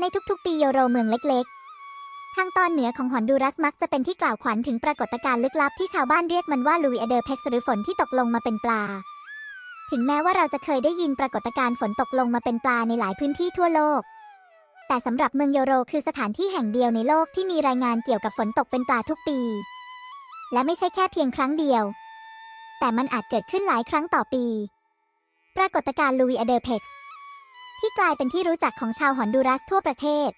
ในทุกๆ ปีโยโรเมืองเล็กๆ ทางตอนเหนือของฮอนดูรัสมักจะเป็นที่กล่าวขวัญถึงปรากฏการณ์ลึกลับที่ชาวบ้านเรียกมันว่าลูอิอเดอร์เพ็กซ์หรือฝนที่ตกลงมาเป็นปลา ถึงแม้ว่าเราจะเคยได้ยินปรากฏการณ์ฝนตกลงมาเป็นปลาในหลายพื้นที่ทั่วโลก แต่สำหรับเมืองโยโรคือสถานที่แห่งเดียวในโลกที่มีรายงานเกี่ยวกับฝนตกเป็นปลาทุกปี และไม่ใช่แค่เพียงครั้งเดียว แต่มันอาจเกิดขึ้นหลายครั้งต่อปี ปรากฏการณ์ลูอิอเดอร์เพกซ์ที่กลายเป็นที่รู้จักของชาวฮอนดูรัสทั่วประเทศ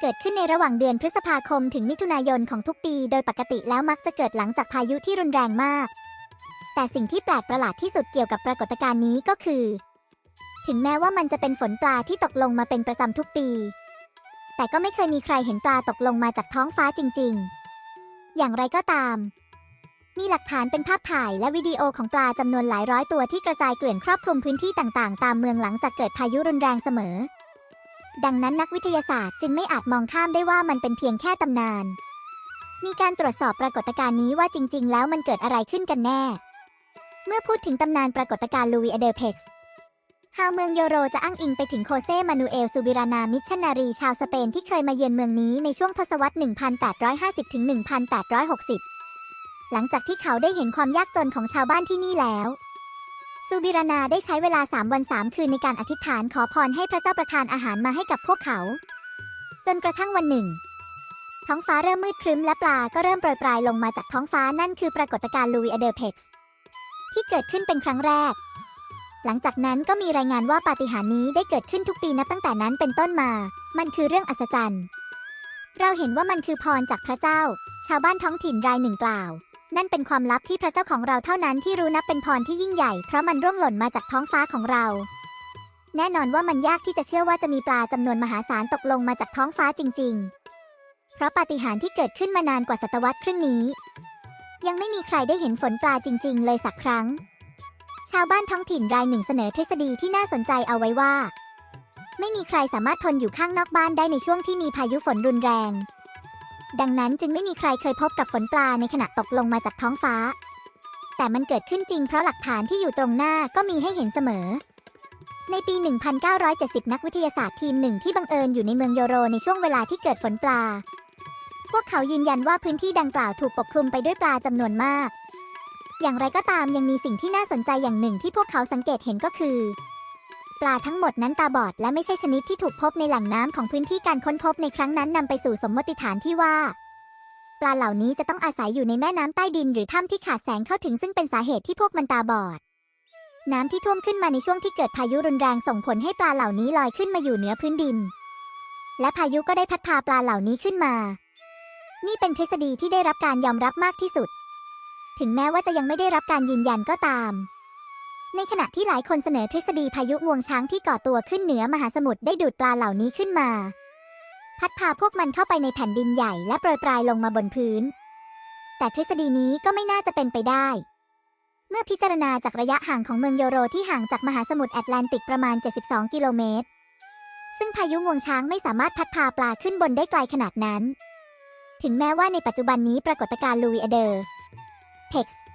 เกิดขึ้นในระหว่างเดือนพฤษภาคมถึงมิถุนายนของทุกปี โดยปกติแล้วมักจะเกิดหลังจากพายุที่รุนแรงมาก แต่สิ่งที่แปลกประหลาดที่สุดเกี่ยวกับปรากฏการณ์นี้ก็คือ ถึงแม้ว่ามันจะเป็นฝนปลาที่ตกลงมาเป็นประจำทุกปี แต่ก็ไม่เคยมีใครเห็นปลาตกลงมาจากท้องฟ้าจริง ๆ อย่างไรก็ตาม มีหลักฐานเป็นภาพถ่ายและวิดีโอของปลาจำนวนหลายร้อยตัวที่กระจายเกลื่อนครอบคลุมพื้นที่ต่างๆ ตามเมืองหลังจากเกิดพายุรุนแรงเสมอ ดังนั้นนักวิทยาศาสตร์จึงไม่อาจมองข้ามได้ว่ามันเป็นเพียงแค่ตำนาน มีการตรวจสอบปรากฏการณ์นี้ว่าจริง ๆ แล้วมันเกิดอะไรขึ้นกันแน่ เมื่อพูดถึงตำนานปรากฏการณ์ลูวิอเดอร์เพกส์ชาวเมืองโยโรจะอ้างอิงไปถึงโคเซมานูเอล ซูบิรานา มิชชันนารี ชาวสเปนที่เคยมาเยือนเมืองนี้ในช่วงทศวรรษ 1850-1860 หลังจากที่เขาได้เห็นความยากจนของชาวบ้านที่นี่แล้ว ซูบิรานาได้ใช้เวลา3วัน3คืนในการอธิษฐานขอพรให้พระเจ้าประทานอาหารมาให้กับพวกเขา จนกระทั่งวันหนึ่ง ท้องฟ้าเริ่มมืดครึ้มและปลาก็เริ่มโปรยปลายลงมาจากท้องฟ้านั่นคือปรากฏการณ์ลูวิอเดอร์เพกส์ที่เกิดขึ้นเป็นครั้งแรก หลังจากนั้นก็มีรายงานว่าปาฏิหาริย์นี้ได้เกิดขึ้นทุกปีนับตั้งแต่นั้นเป็นต้นมา มันคือเรื่องอัศจรรย์ เราเห็นว่ามันคือพรจากพระเจ้า ชาวบ้านท้องถิ่นรายหนึ่งกล่าว นั่นเป็นความลับที่พระเจ้าของเราเท่านั้นที่รู้นับเป็นพรที่ยิ่งใหญ่ เพราะมันร่วงหล่นมาจากท้องฟ้าของเรา แน่นอนว่ามันยากที่จะเชื่อว่าจะมีปลาจำนวนมหาศาลตกลงมาจากท้องฟ้าจริง ๆ เพราะปาฏิหาริย์ที่เกิดขึ้นมานานกว่าศตวรรษครึ่งนี้ ยังไม่มีใครได้เห็นฝนปลาจริง ๆ เลยสักครั้ง ชาวบ้านท้องถิ่นรายหนึ่งเสนอทฤษฎีที่น่าสนใจเอาไว้ว่า ไม่มีใครสามารถทนอยู่ข้างนอกบ้านได้ในช่วงที่มีพายุฝนรุนแรง ดังนั้นจึงไม่มีใครเคยพบกับฝนปลาในขณะตกลงมาจากท้องฟ้า แต่มันเกิดขึ้นจริงเพราะหลักฐานที่อยู่ตรงหน้าก็มีให้เห็นเสมอ ในปี 1970 นักวิทยาศาสตร์ทีมหนึ่งที่บังเอิญอยู่ในเมืองโยโรในช่วงเวลาที่เกิดฝนปลา พวกเขายืนยันว่าพื้นที่ดังกล่าวถูกปกคลุมไปด้วยปลาจำนวนมาก อย่างไรก็ตามยังมีสิ่งที่น่าสนใจอย่างหนึ่งที่พวกเขาสังเกตเห็นก็คือ ปลาทั้งหมดนั้นตาบอดและไม่ใช่ชนิดที่ถูกพบในแหล่งน้ำของพื้นที่การค้นพบในครั้งนั้นนำไปสู่สมมติฐานที่ว่า ปลาเหล่านี้จะต้องอาศัยอยู่ในแม่น้ำใต้ดินหรือถ้ำที่ขาดแสงเข้าถึงซึ่งเป็นสาเหตุที่พวกมันตาบอด น้ำที่ท่วมขึ้นมาในช่วงที่เกิดพายุรุนแรงส่งผลให้ปลาเหล่านี้ลอยขึ้นมาอยู่เหนือพื้นดิน และพายุก็ได้พัดพาปลาเหล่านี้ขึ้นมา นี่เป็นทฤษฎีที่ได้รับการยอมรับมากที่สุด ถึงแม้ว่าจะยังไม่ได้รับการยืนยันก็ตาม ในขณะที่หลายคนเสนอทฤษฎีพายุงวงช้างที่ก่อตัวขึ้นเหนือมหาสมุทรได้ดูดปลาเหล่านี้ขึ้นมา พัดพาพวกมันเข้าไปในแผ่นดินใหญ่และโปรยปลายลงมาบนพื้น แต่ทฤษฎีนี้ก็ไม่น่าจะเป็นไปได้ เมื่อพิจารณาจากระยะห่างของเมืองโยโรที่ห่างจากมหาสมุทรแอตแลนติกประมาณ 72 กิโลเมตร ซึ่งพายุงวงช้างไม่สามารถพัดพาปลาขึ้นบนได้ไกลขนาดนั้น ถึงแม้ว่าในปัจจุบันนี้ปรากฏการณ์ลูวิอเดอร์เพ็กซ์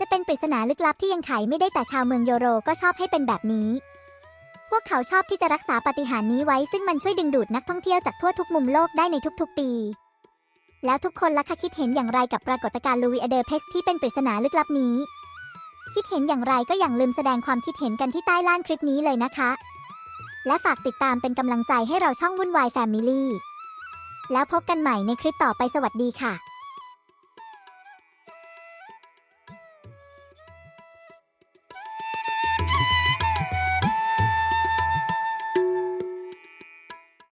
จะเป็นปริศนาลึกลับที่ยังไขไม่ได้แต่ชาวเมืองโยโรก็ชอบให้เป็นแบบนี้ พวกเขาชอบที่จะรักษาปฏิหารนี้ไว้ซึ่งมันช่วยดึงดูดนักท่องเที่ยวจากทั่วทุกมุมโลกได้ในทุกๆปี แล้วทุกคนล่ะคะคิดเห็นอย่างไรกับปรากฏการณ์ลูวิอเดอร์เพกซ์ที่เป็นปริศนาลึกลับนี้ คิดเห็นอย่างไรก็อย่าลืมแสดงความคิดเห็นกันที่ใต้ล่างคลิปนี้เลยนะคะ และฝากติดตามเป็นกำลังใจให้เราช่องวุ่นวายแฟมิลี่แล้วพบกันใหม่ในคลิปต่อไปสวัสดีค่ะ